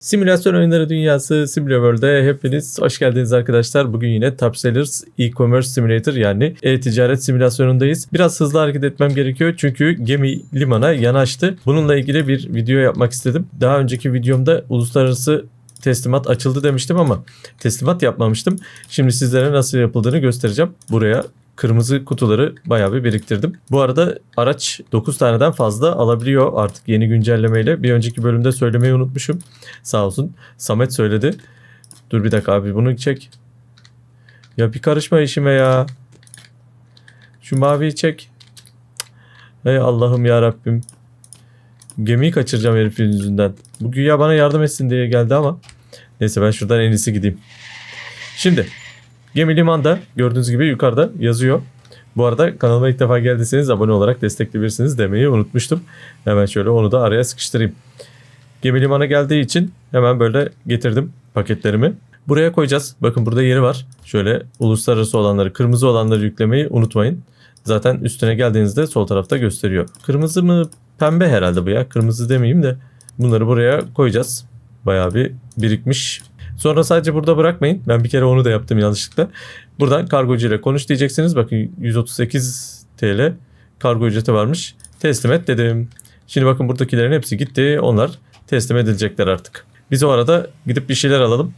Simülasyon oyunları dünyası SimulaWorld'e hepiniz hoş geldiniz arkadaşlar. Bugün yine Top Sellers e-commerce simulator yani e-ticaret simülasyonundayız. Biraz hızlı hareket etmem gerekiyor çünkü gemi limana yanaştı. Bununla ilgili bir video yapmak istedim. Daha önceki videomda uluslararası teslimat açıldı demiştim ama teslimat yapmamıştım. Şimdi sizlere nasıl yapıldığını göstereceğim. Buraya kırmızı kutuları bayağı bir biriktirdim. Bu arada araç 9 taneden fazla alabiliyor artık yeni güncellemeyle. Bir önceki bölümde söylemeyi unutmuşum. Sağ olsun. Samet söyledi. Dur bir dakika abi bunu çek. Ya bir karışma işime ya. Şu maviyi çek. Ey Allah'ım ya Rabbim. Gemiyi kaçıracağım herifin yüzünden. Bu güya bana yardım etsin diye geldi ama. Neyse ben şuradan en iyisi gideyim. Şimdi Gemi limanda gördüğünüz gibi yukarıda yazıyor. Bu arada kanalıma ilk defa geldiyseniz abone olarak destekleyebilirsiniz demeyi unutmuştum. Hemen şöyle onu da araya sıkıştırayım. Gemi limana geldiği için hemen böyle getirdim paketlerimi. Buraya koyacağız. Bakın burada yeri var. Şöyle uluslararası olanları, kırmızı olanları yüklemeyi unutmayın. Zaten üstüne geldiğinizde sol tarafta gösteriyor. Kırmızı mı pembe herhalde bu ya. Kırmızı demeyeyim de bunları buraya koyacağız. Bayağı bir birikmiş. Sonra sadece burada bırakmayın. Ben bir kere onu da yaptım yanlışlıkla. Buradan kargocu ile konuş diyeceksiniz. Bakın 138 TL kargo ücreti varmış. Teslim et dedim. Şimdi bakın buradakilerin hepsi gitti. Onlar teslim edilecekler artık. Biz o arada gidip bir şeyler alalım.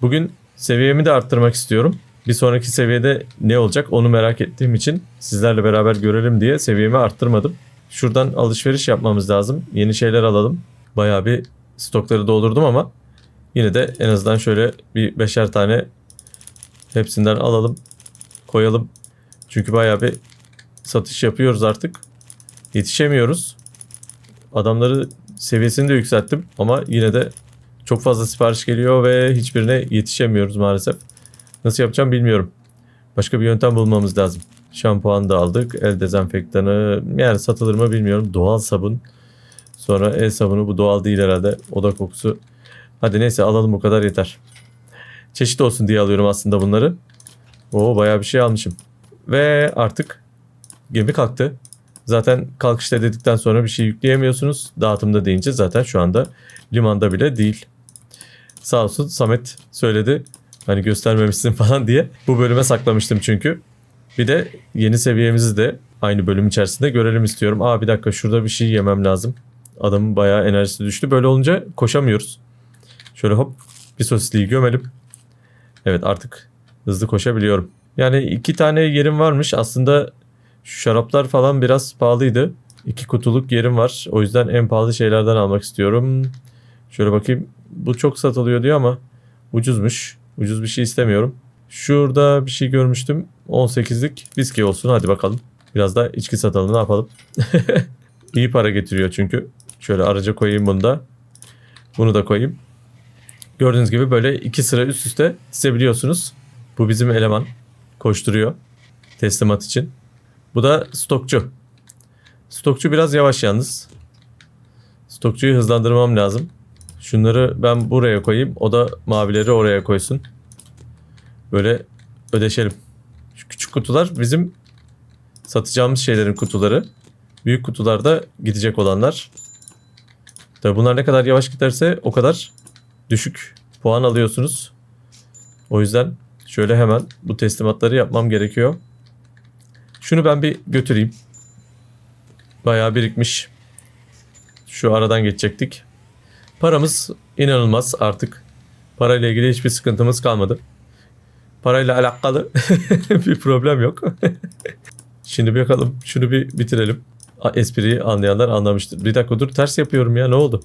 Bugün seviyemi de arttırmak istiyorum. Bir sonraki seviyede ne olacak onu merak ettiğim için sizlerle beraber görelim diye seviyemi arttırmadım. Şuradan alışveriş yapmamız lazım. Yeni şeyler alalım. Bayağı bir stokları doldurdum ama Yine de en azından şöyle bir beşer tane hepsinden alalım. Koyalım. Çünkü bayağı bir satış yapıyoruz artık. Yetişemiyoruz. Adamları seviyesini de yükselttim ama yine de çok fazla sipariş geliyor ve hiçbirine yetişemiyoruz maalesef. Nasıl yapacağım bilmiyorum. Başka bir yöntem bulmamız lazım. Şampuan da aldık. El dezenfektanı yani satılır mı bilmiyorum. Doğal sabun. Sonra el sabunu bu doğal değil herhalde. Oda kokusu Hadi neyse alalım bu kadar yeter. Çeşit olsun diye alıyorum aslında bunları. Oo bayağı bir şey almışım. Ve artık gemi kalktı. Zaten kalkışta dedikten sonra bir şey yükleyemiyorsunuz. Dağıtımda deyince zaten şu anda limanda bile değil. Sağ olsun Samet söyledi. Hani göstermemişsin falan diye. Bu bölüme saklamıştım çünkü. Bir de yeni seviyemizi de aynı bölüm içerisinde görelim istiyorum. Aa bir dakika şurada bir şey yemem lazım. Adamın bayağı enerjisi düştü. Böyle olunca koşamıyoruz. Şöyle hop bir sosisliği gömelim. Evet artık hızlı koşabiliyorum. Yani iki tane yerim varmış. Aslında şu şaraplar falan biraz pahalıydı. İki kutuluk yerim var. O yüzden en pahalı şeylerden almak istiyorum. Şöyle bakayım. Bu çok satılıyor diyor ama ucuzmuş. Ucuz bir şey istemiyorum. Şurada bir şey görmüştüm. 18'lik viski olsun hadi bakalım. Biraz da içki satalım ne yapalım. İyi para getiriyor çünkü. Şöyle araca koyayım bunu da. Bunu da koyayım. Gördüğünüz gibi böyle iki sıra üst üste dizebiliyorsunuz. Bu bizim eleman. Koşturuyor. Teslimat için. Bu da stokçu. Stokçu biraz yavaş yalnız. Stokçuyu hızlandırmam lazım. Şunları ben buraya koyayım. O da mavileri oraya koysun. Böyle ödeşelim. Şu küçük kutular bizim satacağımız şeylerin kutuları. Büyük kutularda gidecek olanlar. Tabi bunlar ne kadar yavaş giderse o kadar düşük puan alıyorsunuz. O yüzden şöyle hemen bu teslimatları yapmam gerekiyor. Şunu ben bir götüreyim. Bayağı birikmiş. Şu aradan geçecektik. Paramız inanılmaz artık. Parayla ilgili hiçbir sıkıntımız kalmadı. Parayla alakalı bir problem yok. Şimdi bir bakalım. Şunu bir bitirelim. Espriyi anlayanlar anlamıştır. Bir dakika dur ters yapıyorum ya ne oldu?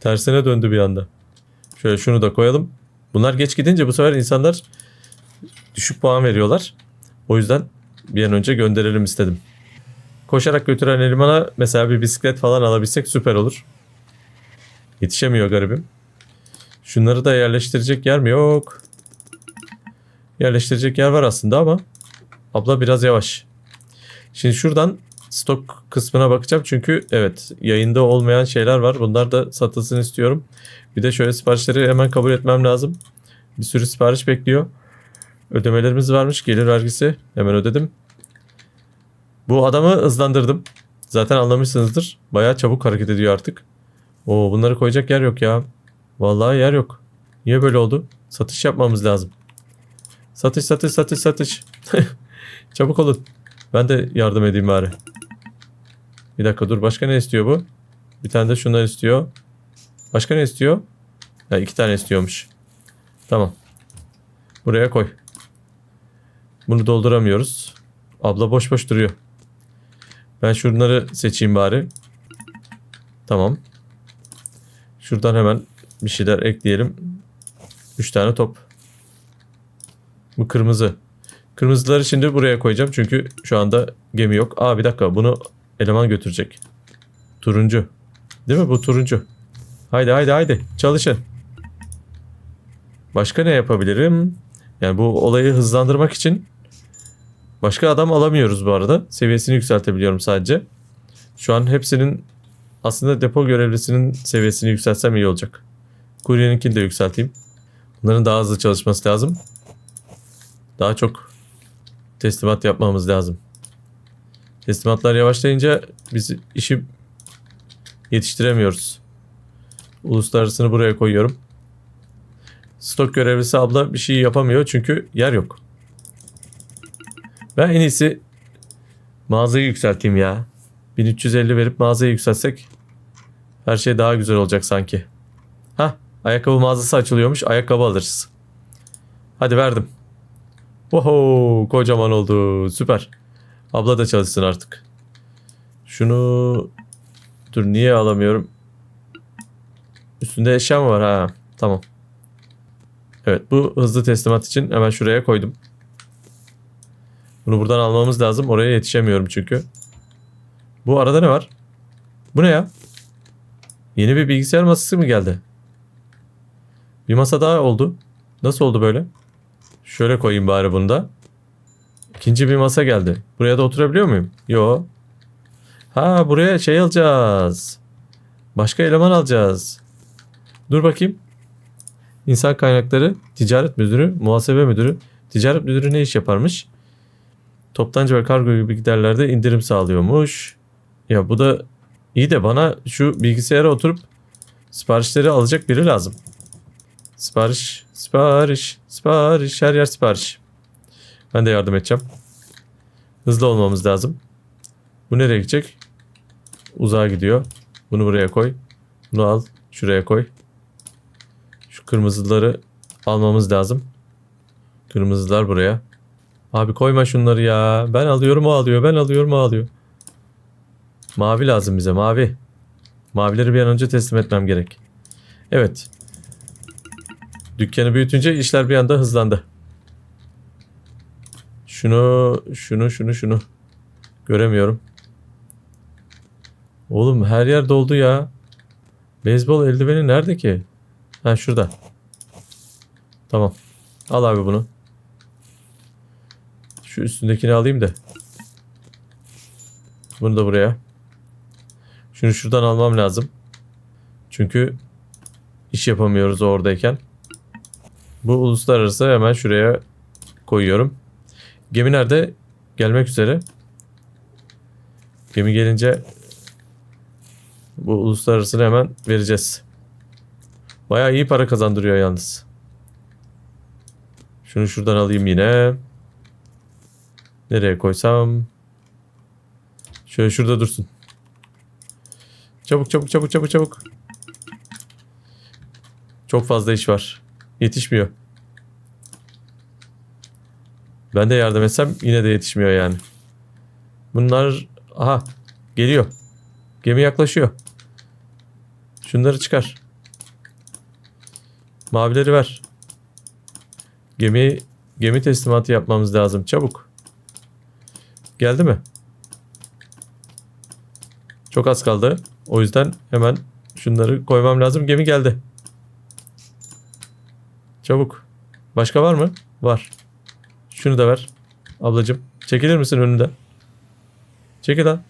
Tersine döndü bir anda. Şöyle şunu da koyalım. Bunlar geç gidince bu sefer insanlar düşük puan veriyorlar. O yüzden bir an önce gönderelim istedim. Koşarak götüren elemana mesela bir bisiklet falan alabilsek süper olur. Yetişemiyor garibim. Şunları da yerleştirecek yer mi? Yok. Yerleştirecek yer var aslında ama abla biraz yavaş. Şimdi şuradan stok kısmına bakacağım çünkü evet yayında olmayan şeyler var. Bunlar da satılsın istiyorum. Bir de şöyle siparişleri hemen kabul etmem lazım. Bir sürü sipariş bekliyor. Ödemelerimiz varmış. Gelir vergisi. Hemen ödedim. Bu adamı hızlandırdım. Zaten anlamışsınızdır. Bayağı çabuk hareket ediyor artık. Oo bunları koyacak yer yok ya. Vallahi yer yok. Niye böyle oldu? Satış yapmamız lazım. Satış satış satış satış. Çabuk olun. Ben de yardım edeyim bari. Bir dakika dur. Başka ne istiyor bu? Bir tane de şundan istiyor. Başka ne istiyor? Ha, iki tane istiyormuş. Tamam. Buraya koy. Bunu dolduramıyoruz. Abla boş boş duruyor. Ben şunları seçeyim bari. Tamam. Şuradan hemen bir şeyler ekleyelim. 3 tane top. Bu kırmızı. Kırmızıları şimdi buraya koyacağım çünkü şu anda gemi yok. Aa bir dakika bunu eleman götürecek. Turuncu. Değil mi bu turuncu? Haydi haydi haydi çalışın. Başka ne yapabilirim? Yani bu olayı hızlandırmak için başka adam alamıyoruz bu arada. Seviyesini yükseltebiliyorum sadece. Şu an hepsinin aslında depo görevlisinin seviyesini yükseltsem iyi olacak. Kuryeninkini de yükselteyim. Bunların daha hızlı çalışması lazım. Daha çok teslimat yapmamız lazım. Teslimatlar yavaşlayınca biz işi yetiştiremiyoruz. Uluslararasını buraya koyuyorum. Stok görevlisi abla bir şey yapamıyor çünkü yer yok. Ben en iyisi mağazayı yükselteyim ya. 1350 verip mağazayı yükseltsek her şey daha güzel olacak sanki. Ha, ayakkabı mağazası açılıyormuş. Ayakkabı alırız. Hadi verdim. Oho, kocaman oldu. Süper. Abla da çalışsın artık. Şunu dur niye alamıyorum? Üstünde eşya mı var ha? Tamam. Evet bu hızlı teslimat için hemen şuraya koydum. Bunu buradan almamız lazım. Oraya yetişemiyorum çünkü. Bu arada ne var? Bu ne ya? Yeni bir bilgisayar masası mı geldi? Bir masa daha oldu. Nasıl oldu böyle? Şöyle koyayım bari bunu da. İkinci bir masa geldi. Buraya da oturabiliyor muyum? Yo. Ha buraya şey alacağız. Başka eleman alacağız. Dur bakayım. İnsan kaynakları, ticaret müdürü, muhasebe müdürü. Ticaret müdürü ne iş yaparmış? Toptancı ve kargo gibi giderlerde indirim sağlıyormuş. Ya bu da iyi de bana şu bilgisayara oturup siparişleri alacak biri lazım. Sipariş, sipariş, sipariş, her yer sipariş. Ben de yardım edeceğim. Hızlı olmamız lazım. Bu nereye gidecek? Uzağa gidiyor. Bunu buraya koy. Bunu al. Şuraya koy. Şu kırmızıları almamız lazım. Kırmızılar buraya. Abi koyma şunları ya. Ben alıyorum o alıyor. Ben alıyorum o alıyor. Mavi lazım bize mavi. Mavileri bir an önce teslim etmem gerek. Evet. Dükkanı büyütünce işler bir anda hızlandı. Şunu, şunu, şunu, şunu. Göremiyorum. Oğlum her yer doldu ya. Beyzbol eldiveni nerede ki? Ha şurada. Tamam. Al abi bunu. Şu üstündekini alayım da. Bunu da buraya. Şunu şuradan almam lazım. Çünkü iş yapamıyoruz oradayken. Bu uluslararası hemen şuraya koyuyorum. Gemi nerede? Gelmek üzere. Gemi gelince bu uluslararasını hemen vereceğiz. Bayağı iyi para kazandırıyor yalnız. Şunu şuradan alayım yine. Nereye koysam? Şöyle şurada dursun. Çabuk çabuk çabuk çabuk çabuk. Çok fazla iş var. Yetişmiyor. Ben de yardım etsem yine de yetişmiyor yani. Bunlar aha geliyor. Gemi yaklaşıyor. Şunları çıkar. Mavileri ver. Gemi gemi teslimatı yapmamız lazım çabuk. Geldi mi? Çok az kaldı. O yüzden hemen şunları koymam lazım. Gemi geldi. Çabuk. Başka var mı? Var. Şunu da ver. Ablacım. Çekilir misin önünden? Çekil lan.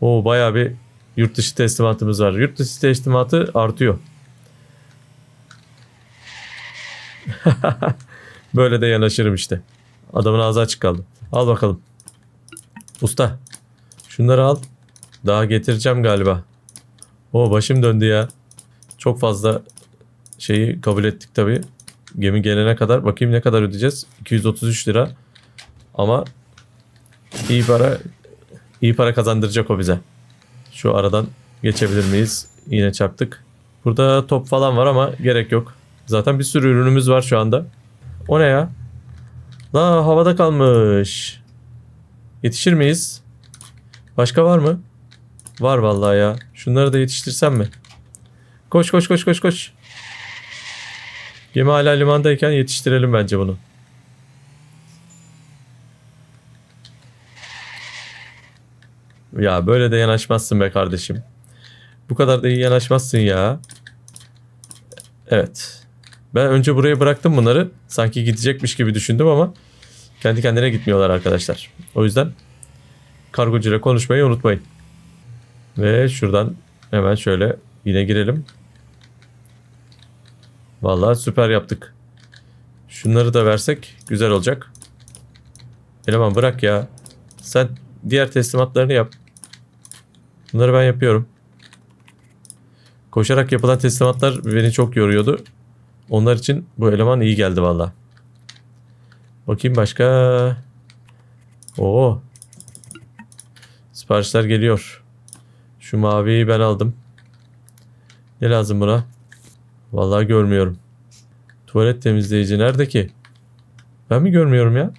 Oo bayağı bir yurt dışı teslimatımız var. Yurt dışı teslimatı artıyor. Böyle de yanaşırım işte. Adamın ağzı açık kaldı. Al bakalım. Usta. Şunları al. Daha getireceğim galiba. O başım döndü ya. Çok fazla şeyi kabul ettik tabii. Gemi gelene kadar bakayım ne kadar ödeyeceğiz? 233 lira. Ama iyi para iyi para kazandıracak o bize. Şu aradan geçebilir miyiz? Yine çarptık. Burada top falan var ama gerek yok. Zaten bir sürü ürünümüz var şu anda. O ne ya? La havada kalmış. Yetişir miyiz? Başka var mı? Var vallahi ya. Şunları da yetiştirsem mi? Koş koş koş koş koş. Gemi hala limandayken yetiştirelim bence bunu. Ya böyle de yanaşmazsın be kardeşim. Bu kadar da iyi yanaşmazsın ya. Evet. Ben önce buraya bıraktım bunları. Sanki gidecekmiş gibi düşündüm ama kendi kendine gitmiyorlar arkadaşlar. O yüzden kargocuyla konuşmayı unutmayın. Ve şuradan hemen şöyle yine girelim. Vallahi süper yaptık. Şunları da versek güzel olacak. Eleman bırak ya. Sen diğer teslimatlarını yap. Bunları ben yapıyorum. Koşarak yapılan teslimatlar beni çok yoruyordu. Onlar için bu eleman iyi geldi valla. Bakayım başka. Oo. Siparişler geliyor. Şu maviyi ben aldım. Ne lazım buna? Vallahi görmüyorum. Tuvalet temizleyici nerede ki? Ben mi görmüyorum ya?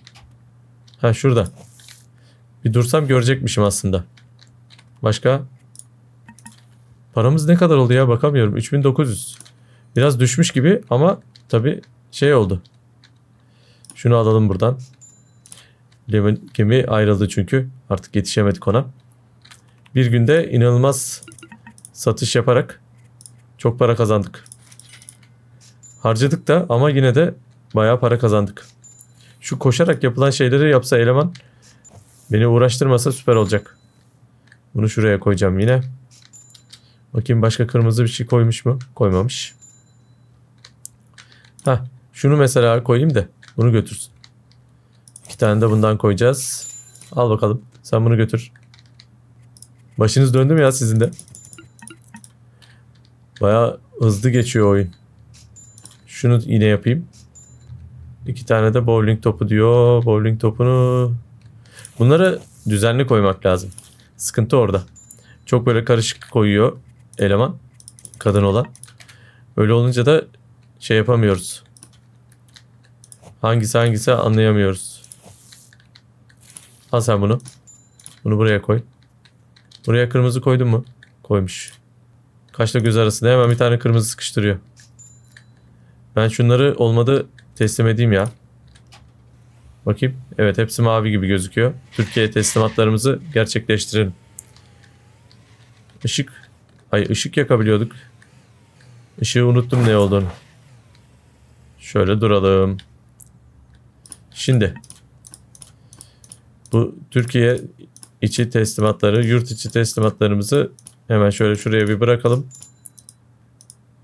Ha şurada. Bir dursam görecekmişim aslında. Başka? Paramız ne kadar oldu ya bakamıyorum. 3900. Biraz düşmüş gibi ama tabi şey oldu. Şunu alalım buradan. Lemon gemi ayrıldı çünkü. Artık yetişemedik ona. Bir günde inanılmaz satış yaparak çok para kazandık. Harcadık da ama yine de bayağı para kazandık. Şu koşarak yapılan şeyleri yapsa eleman beni uğraştırmasa süper olacak. Bunu şuraya koyacağım yine. Bakayım başka kırmızı bir şey koymuş mu? Koymamış. Ha, şunu mesela koyayım da bunu götürsün. İki tane de bundan koyacağız. Al bakalım. Sen bunu götür. Başınız döndü mü ya sizin de? Baya hızlı geçiyor oyun. Şunu yine yapayım. İki tane de bowling topu diyor. Bowling topunu... Bunları düzenli koymak lazım. Sıkıntı orada. Çok böyle karışık koyuyor eleman. Kadın olan. Öyle olunca da şey yapamıyoruz. Hangisi hangisi anlayamıyoruz. Al sen bunu. Bunu buraya koy. Buraya kırmızı koydun mu? Koymuş. Kaşla göz arasında hemen bir tane kırmızı sıkıştırıyor. Ben şunları olmadı teslim edeyim ya. Bakayım. Evet hepsi mavi gibi gözüküyor. Türkiye teslimatlarımızı gerçekleştirelim. Işık. Ay ışık yakabiliyorduk. Işığı unuttum ne olduğunu. Şöyle duralım. Şimdi. Bu Türkiye içi teslimatları, yurt içi teslimatlarımızı hemen şöyle şuraya bir bırakalım.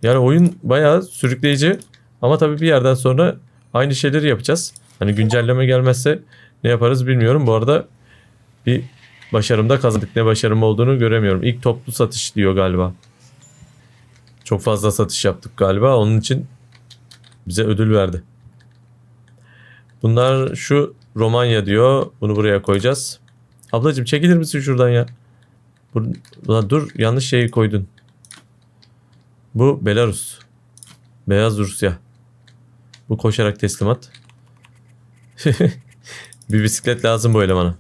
Yani oyun bayağı sürükleyici ama tabii bir yerden sonra aynı şeyleri yapacağız. Hani güncelleme gelmezse ne yaparız bilmiyorum. Bu arada bir başarımda kazandık. Ne başarım olduğunu göremiyorum. İlk toplu satış diyor galiba. Çok fazla satış yaptık galiba. Onun için bize ödül verdi. Bunlar şu Romanya diyor. Bunu buraya koyacağız. Ablacığım çekilir misin şuradan ya? Bu, Ulan dur yanlış şeyi koydun. Bu Belarus. Beyaz Rusya. Bu koşarak teslimat. bir bisiklet lazım bu elemana.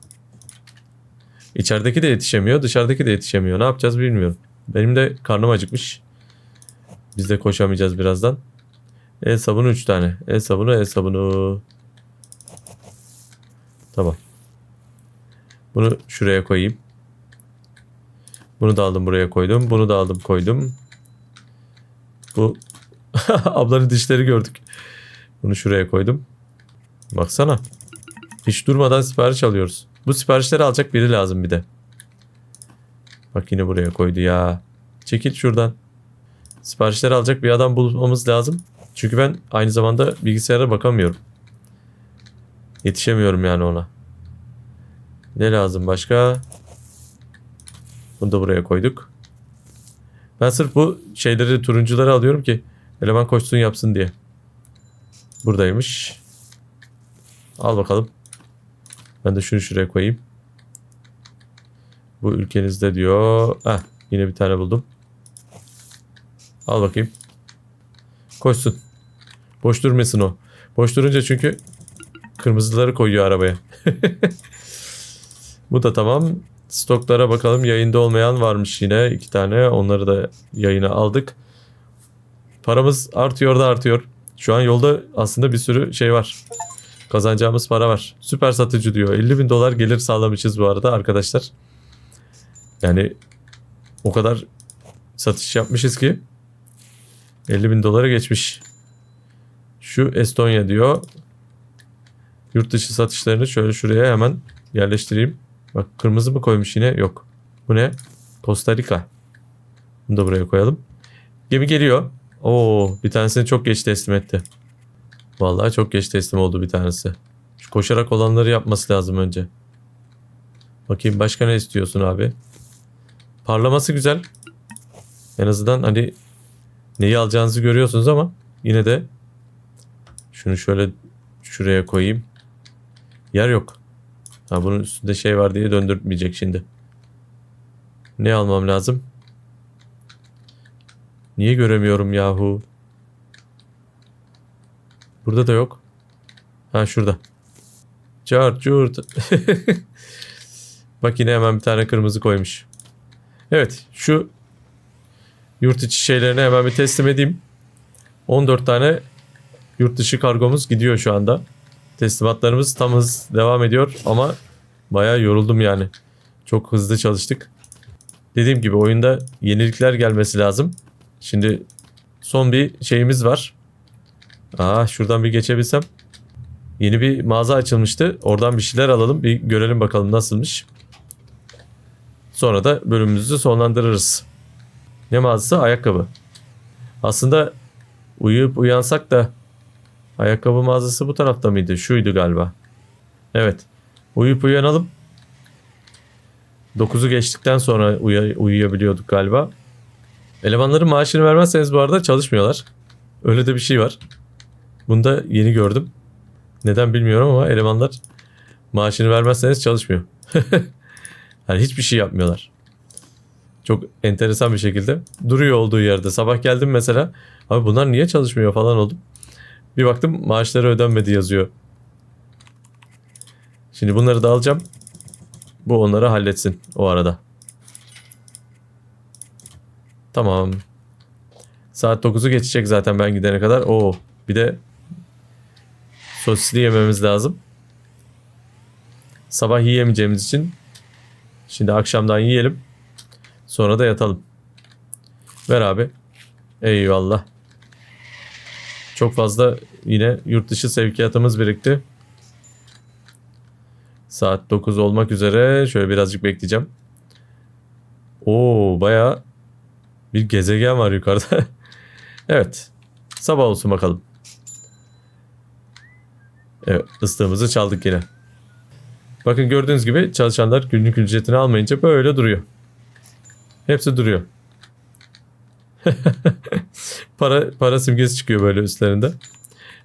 İçerideki de yetişemiyor, dışarıdaki de yetişemiyor. Ne yapacağız bilmiyorum. Benim de karnım acıkmış. Biz de koşamayacağız birazdan. El sabunu 3 tane. El sabunu, el sabunu. Tamam. Bunu şuraya koyayım. Bunu da aldım buraya koydum. Bunu da aldım koydum. Bu ablanın dişleri gördük. Bunu şuraya koydum. Baksana. Hiç durmadan sipariş alıyoruz. Bu siparişleri alacak biri lazım bir de. Bak yine buraya koydu ya. Çekil şuradan. Siparişleri alacak bir adam bulmamız lazım. Çünkü ben aynı zamanda bilgisayara bakamıyorum. Yetişemiyorum yani ona. Ne lazım başka? Bunu da buraya koyduk. Ben sırf bu şeyleri turuncuları alıyorum ki eleman koşsun yapsın diye. Buradaymış. Al bakalım. Ben de şunu şuraya koyayım. Bu ülkenizde diyor. Heh, yine bir tane buldum. Al bakayım. Koşsun. Boş durmasın o. Boş durunca çünkü kırmızıları koyuyor arabaya. Bu da tamam. Stoklara bakalım. Yayında olmayan varmış yine. iki tane. Onları da yayına aldık. Paramız artıyor da artıyor. Şu an yolda aslında bir sürü şey var. Kazanacağımız para var. Süper satıcı diyor. 50 bin dolar gelir sağlamışız bu arada arkadaşlar. Yani o kadar satış yapmışız ki 50 bin dolara geçmiş. Şu Estonya diyor. Yurt dışı satışlarını şöyle şuraya hemen yerleştireyim. Bak kırmızı mı koymuş yine? Yok. Bu ne? Costa Rica. Bunu da buraya koyalım. Gemi geliyor. Oo, bir tanesini çok geç teslim etti. Vallahi çok geç teslim oldu bir tanesi. Şu koşarak olanları yapması lazım önce. Bakayım başka ne istiyorsun abi? Parlaması güzel. En azından hani neyi alacağınızı görüyorsunuz ama yine de şunu şöyle şuraya koyayım. Yer yok. Ha bunun üstünde şey var diye döndürmeyecek şimdi. Ne almam lazım? Niye göremiyorum yahu? Burada da yok. Ha şurada. Çart çurt. Bak yine hemen bir tane kırmızı koymuş. Evet şu yurt içi şeylerini hemen bir teslim edeyim. 14 tane yurt dışı kargomuz gidiyor şu anda. Teslimatlarımız tam hız devam ediyor ama bayağı yoruldum yani. Çok hızlı çalıştık. Dediğim gibi oyunda yenilikler gelmesi lazım. Şimdi son bir şeyimiz var. Aa şuradan bir geçebilsem. Yeni bir mağaza açılmıştı. Oradan bir şeyler alalım. Bir görelim bakalım nasılmış. Sonra da bölümümüzü sonlandırırız. Ne mağazası? Ayakkabı. Aslında uyuyup uyansak da ayakkabı mağazası bu tarafta mıydı? Şuydu galiba. Evet. Uyuyup uyanalım. 9'u geçtikten sonra uya- uyuyabiliyorduk galiba. Elemanların maaşını vermezseniz bu arada çalışmıyorlar. Öyle de bir şey var. Bunu da yeni gördüm. Neden bilmiyorum ama elemanlar maaşını vermezseniz çalışmıyor. yani hiçbir şey yapmıyorlar. Çok enteresan bir şekilde duruyor olduğu yerde. Sabah geldim mesela. Abi bunlar niye çalışmıyor falan oldum. Bir baktım maaşları ödenmedi yazıyor. Şimdi bunları da alacağım. Bu onları halletsin o arada. Tamam. Saat 9'u geçecek zaten ben gidene kadar. Oo, bir de sosisli yememiz lazım. Sabah yiyemeyeceğimiz için şimdi akşamdan yiyelim. Sonra da yatalım. Ver abi. Eyvallah. Çok fazla yine yurt dışı sevkiyatımız birikti. Saat 9 olmak üzere. Şöyle birazcık bekleyeceğim. Oo bayağı bir gezegen var yukarıda. evet. Sabah olsun bakalım. Evet ıstığımızı çaldık yine. Bakın gördüğünüz gibi çalışanlar günlük ücretini almayınca böyle duruyor. Hepsi duruyor. para para simgesi çıkıyor böyle üstlerinde.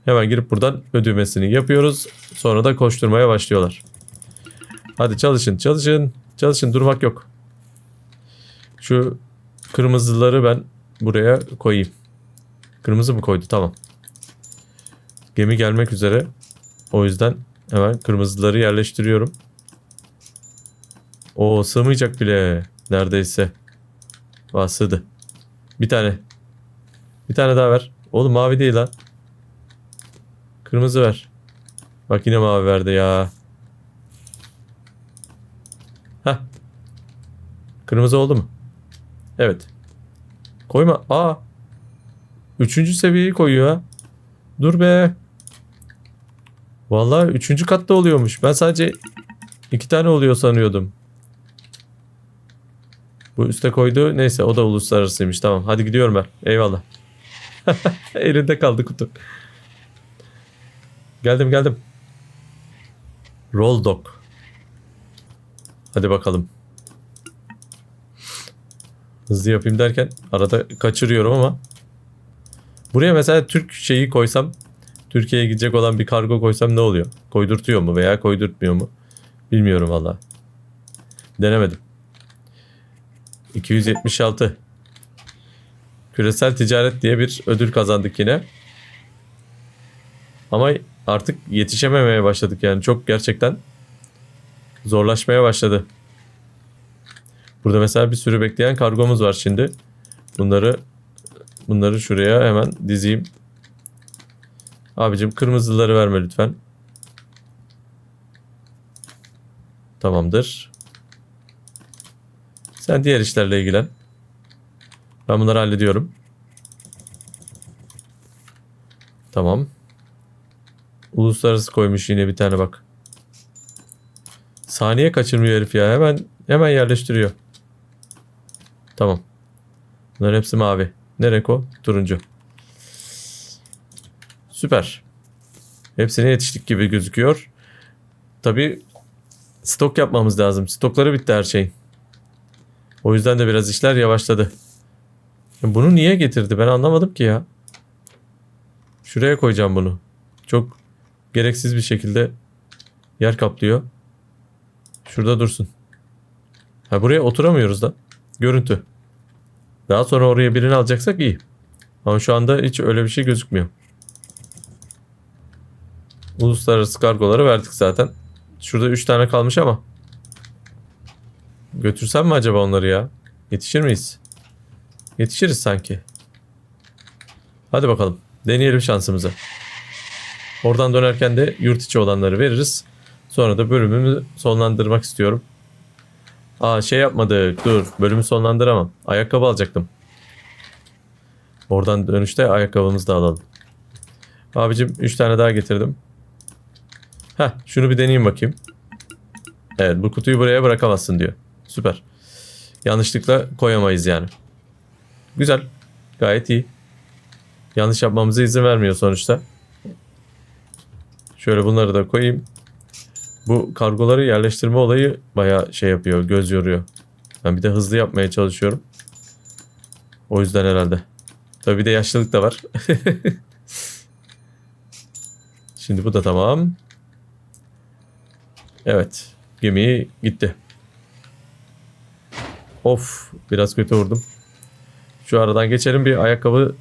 Hemen girip buradan ödemesini yapıyoruz. Sonra da koşturmaya başlıyorlar. Hadi çalışın, çalışın, çalışın durmak yok. Şu kırmızıları ben buraya koyayım. Kırmızı mı koydu? Tamam. Gemi gelmek üzere. O yüzden hemen kırmızıları yerleştiriyorum. O sığmayacak bile. Neredeyse. Vah. Bir tane. Bir tane daha ver. Oğlum mavi değil lan. Kırmızı ver. Bak yine mavi verdi ya. Heh. Kırmızı oldu mu? Evet. Koyma. Aa. Üçüncü seviyeyi koyuyor. Dur be. Vallahi üçüncü katta oluyormuş. Ben sadece iki tane oluyor sanıyordum. Bu üste koydu. Neyse o da uluslararasıymış. Tamam hadi gidiyorum ben. Eyvallah. Elinde kaldı kutu. Geldim geldim. Roll dog. Hadi bakalım. Hızlı yapayım derken arada kaçırıyorum ama. Buraya mesela Türk şeyi koysam Türkiye'ye gidecek olan bir kargo koysam ne oluyor? Koydurtuyor mu veya koydurtmuyor mu? Bilmiyorum valla. Denemedim. 276. Küresel ticaret diye bir ödül kazandık yine. Ama artık yetişememeye başladık yani çok gerçekten zorlaşmaya başladı. Burada mesela bir sürü bekleyen kargomuz var şimdi. Bunları bunları şuraya hemen dizeyim. Abicim kırmızıları verme lütfen. Tamamdır. Sen diğer işlerle ilgilen. Ben bunları hallediyorum. Tamam. Uluslararası koymuş yine bir tane bak. Saniye kaçırmıyor herif ya. Hemen hemen yerleştiriyor. Tamam. Bunların hepsi mavi. Ne renk o? Turuncu. Süper. Hepsine yetiştik gibi gözüküyor. Tabi stok yapmamız lazım. Stokları bitti her şeyin. O yüzden de biraz işler yavaşladı. Bunu niye getirdi ben anlamadım ki ya. Şuraya koyacağım bunu. Çok gereksiz bir şekilde yer kaplıyor. Şurada dursun. Ha buraya oturamıyoruz da. Görüntü. Daha sonra oraya birini alacaksak iyi. Ama şu anda hiç öyle bir şey gözükmüyor. Uluslararası kargoları verdik zaten. Şurada 3 tane kalmış ama. Götürsem mi acaba onları ya? Yetişir miyiz? Yetişiriz sanki. Hadi bakalım. Deneyelim şansımızı. Oradan dönerken de yurt içi olanları veririz. Sonra da bölümümü sonlandırmak istiyorum. Aa şey yapmadık. Dur. Bölümü sonlandıramam. Ayakkabı alacaktım. Oradan dönüşte ayakkabımızı da alalım. Abicim 3 tane daha getirdim. Heh şunu bir deneyeyim bakayım. Evet bu kutuyu buraya bırakamazsın diyor. Süper. Yanlışlıkla koyamayız yani. Güzel. Gayet iyi. Yanlış yapmamıza izin vermiyor sonuçta. Şöyle bunları da koyayım. Bu kargoları yerleştirme olayı baya şey yapıyor, göz yoruyor. Ben bir de hızlı yapmaya çalışıyorum. O yüzden herhalde. Tabii bir de yaşlılık da var. Şimdi bu da tamam. Evet. Gemi gitti. Of biraz kötü vurdum. Şu aradan geçelim bir ayakkabı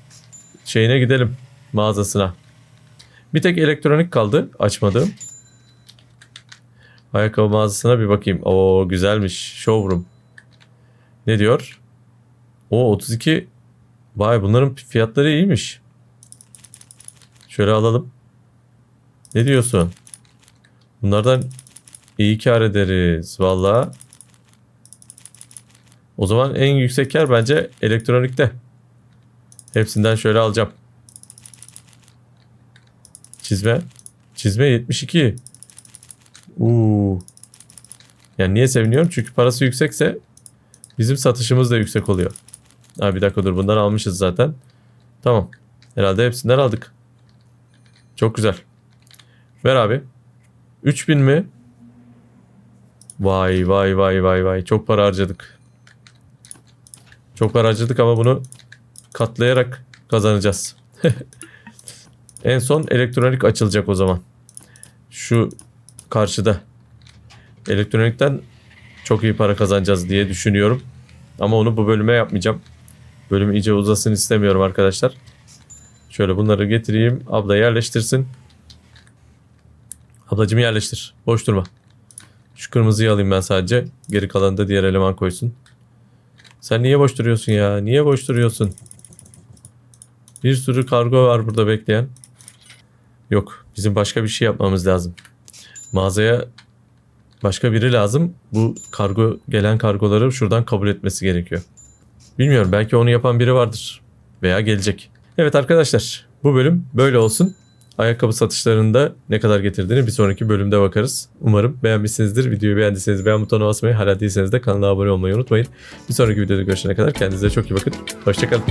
şeyine gidelim mağazasına. Bir tek elektronik kaldı açmadığım. Ayakkabı mağazasına bir bakayım. Oo güzelmiş. Showroom. Ne diyor? O 32. Vay bunların fiyatları iyiymiş. Şöyle alalım. Ne diyorsun? Bunlardan iyi kar ederiz. Valla. O zaman en yüksek kar bence elektronikte. Hepsinden şöyle alacağım. Çizme. Çizme 72. Uuu. Yani niye seviniyorum? Çünkü parası yüksekse bizim satışımız da yüksek oluyor. Ha bir dakika dur bundan almışız zaten. Tamam. Herhalde hepsinden aldık. Çok güzel. Ver abi. 3000 mi? Vay vay vay vay vay. Çok para harcadık. Çok para harcadık ama bunu katlayarak kazanacağız. en son elektronik açılacak o zaman. Şu karşıda. Elektronikten çok iyi para kazanacağız diye düşünüyorum. Ama onu bu bölüme yapmayacağım. Bölüm iyice uzasın istemiyorum arkadaşlar. Şöyle bunları getireyim. Abla yerleştirsin. Ablacım yerleştir. Boş durma. Şu kırmızıyı alayım ben sadece. Geri kalanı da diğer eleman koysun. Sen niye boş duruyorsun ya? Niye boş duruyorsun? Bir sürü kargo var burada bekleyen. Yok. Bizim başka bir şey yapmamız lazım. Mağazaya başka biri lazım. Bu kargo gelen kargoları şuradan kabul etmesi gerekiyor. Bilmiyorum belki onu yapan biri vardır. Veya gelecek. Evet arkadaşlar bu bölüm böyle olsun. Ayakkabı satışlarında ne kadar getirdiğini bir sonraki bölümde bakarız. Umarım beğenmişsinizdir. Videoyu beğendiyseniz beğen butonuna basmayı, hala değilseniz de kanala abone olmayı unutmayın. Bir sonraki videoda görüşene kadar kendinize çok iyi bakın. Hoşçakalın.